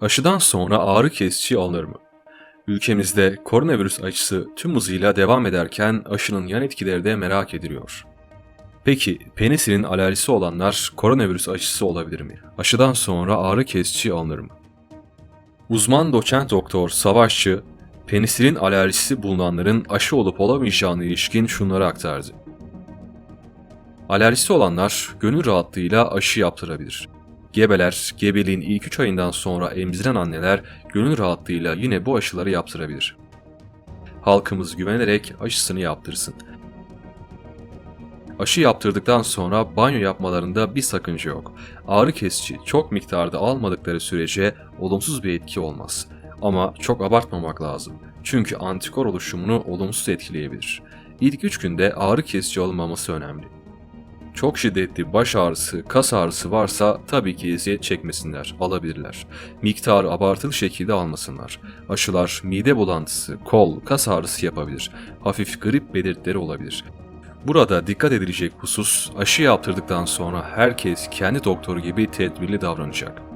Aşıdan sonra ağrı kesici alınır mı? Ülkemizde koronavirüs aşısı tüm hızıyla devam ederken aşının yan etkileri de merak ediliyor. Peki penisilin alerjisi olanlar koronavirüs aşısı olabilir mi? Aşıdan sonra ağrı kesici alınır mı? Uzman doçent doktor Savaşçı, penisilin alerjisi bulunanların aşı olup olamayacağına ilişkin şunları aktardı. Alerjisi olanlar gönül rahatlığıyla aşı yaptırabilir. Gebeler, gebeliğin ilk 3 ayından sonra emziren anneler gönül rahatlığıyla yine bu aşıları yaptırabilir. Halkımız güvenerek aşısını yaptırsın. Aşı yaptırdıktan sonra banyo yapmalarında bir sakınca yok. Ağrı kesici çok miktarda almadıkları sürece olumsuz bir etki olmaz. Ama çok abartmamak lazım. Çünkü antikor oluşumunu olumsuz etkileyebilir. İlk 3 günde ağrı kesici alınmaması önemli. Çok şiddetli baş ağrısı, kas ağrısı varsa tabii ki eziyet çekmesinler, alabilirler. Miktarı abartılı şekilde almasınlar. Aşılar mide bulantısı, kol, kas ağrısı yapabilir. Hafif grip belirtileri olabilir. Burada dikkat edilecek husus aşı yaptırdıktan sonra herkes kendi doktoru gibi tedbirli davranacak.